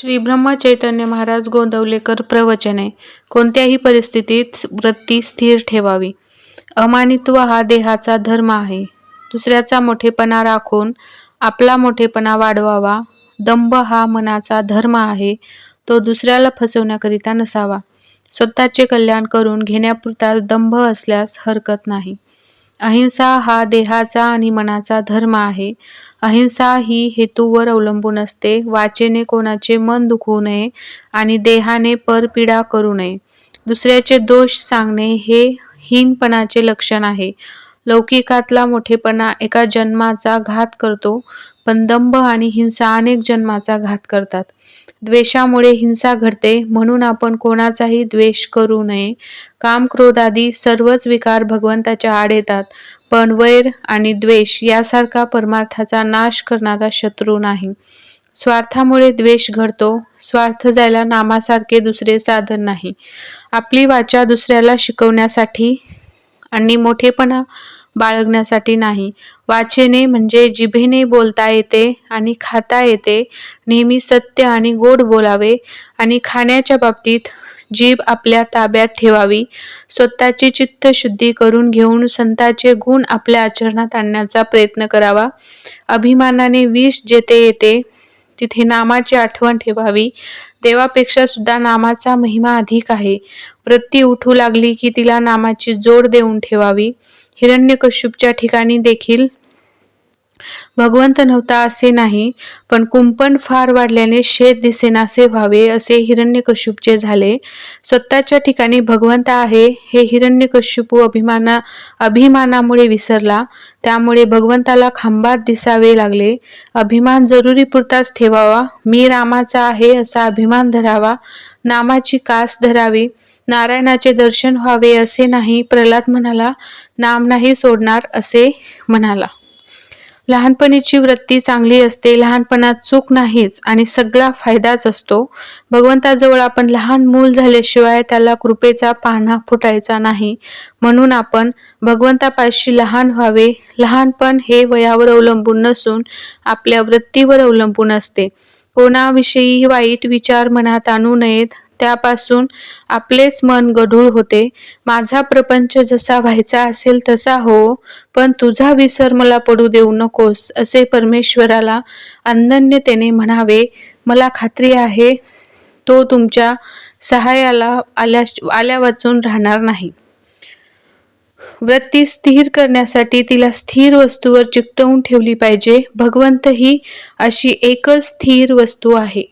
श्री ब्रह्मचैतन्य महाराज गोंदवलेकर प्रवचने कोणत्याही परिस्थितीत वृत्ती स्थिर ठेवावी. अमानित्व हा देहाचा धर्म आहे. दुसऱ्याचा मोठेपणा राखून आपला मोठेपणा वाढवावा. दंभ हा मनाचा धर्म आहे. तो दुसऱ्याला फसवण्याकरिता नसावा. स्वतःचे कल्याण करून घेण्यापुरता दंभ असल्यास हरकत नाही. अहिंसा हा देहाचा आणि मनाचा धर्म आहे. अहिंसा ही हेतूवर अवलंबून असते. वाचेने कोणाचे मन दुखवू नये आणि देहाने परपीडा करू नये. दुसऱ्याचे दोष सांगणे हे हीनपणाचे लक्षण आहे. लौकिकातला मोठेपणा एका जन्माचा घात करतो पण दंभ आणि हिंसा अनेक जन्माचा घात करतात. द्वेषामुळे हिंसा घडते म्हणून आपण कोणाचाही द्वेष करू नये. काम क्रोध आदी सर्वच विकार भगवंताच्या आड येतात पण वैर आणि द्वेष यासारखा परमार्थाचा नाश करणारा शत्रू नाही. स्वार्थामुळे द्वेष घडतो स्वार्थ जायला नामासारखे दुसरे साधन नाही. आपली वाचा दुसऱ्याला शिकवण्यासाठी आणि मोठेपणा बाळगण्यासाठी नाही. वाचेने म्हणजे जिभेने बोलता येते आणि खाता येते नेहमी सत्य आणि गोड बोलावे आणि खाण्याच्या बाबतीत जीभ आपल्या ताब्यात ठेवावी. स्वतःची चित्त शुद्धी करून घेऊन संताचे गुण आपल्या आचरणात आणण्याचा प्रयत्न करावा. अभिमानाने विष जेथे येते तिथे नामाची आठवण ठेवावी. देवापेक्षा सुद्धा नामाचा महिमा अधिक आहे. वृत्ती उठू लागली की तिला नामाची जोड देऊन ठेवावी. हिरण्यकश्यपच्या ठिकाणी देखील भगवंत नव्हता असे नाही पण कुंपण फार वाढल्याने शेत दिसेनासे व्हावे असे हिरण्यकश्यपचे झाले. स्वतःच्या ठिकाणी भगवंत आहे हे हिरण्यकश्यपू अभिमाना अभिमानामुळे विसरला. त्यामुळे भगवंताला खांबात दिसावे लागले. अभिमान जरुरी पुरताच ठेवावा. मी रामाचा आहे असा अभिमान धरावा. नामाची कास धरावी. नारायणाचे दर्शन व्हावे असे नाही प्रल्हाद म्हणाला. नाम नाही सोडणार असे म्हणाला. लहानपणीची वृत्ती चांगली असते लहानपणात चूक नाहीच आणि सगळा फायदाच असतो. भगवंताजवळ आपण लहान मूल झाल्याशिवाय त्याला कृपेचा पाहणा फुटायचा नाही. म्हणून आपण भगवंतापाशी लहान व्हावे. लहानपण हे वयावर अवलंबून नसून आपल्या वृत्तीवर अवलंबून असते. कोणाविषयी वाईट विचार मनात आणू नयेत. त्यापासून आपलेच मन गढूळ होते. माझा प्रपंच जसा व्हायचा असेल तसा हो पण तुझा विसर मला पडू देऊ नकोस असे परमेश्वराला अनन्यतेने म्हणावे. मला खात्री आहे तो तुमच्या सहाय्याला आल्या आल्या वाचून राहणार नाही. वृत्ती स्थिर करण्यासाठी तिला स्थिर वस्तूवर चिकटवून ठेवली पाहिजे. भगवंत ही अशी एकच स्थिर वस्तू आहे.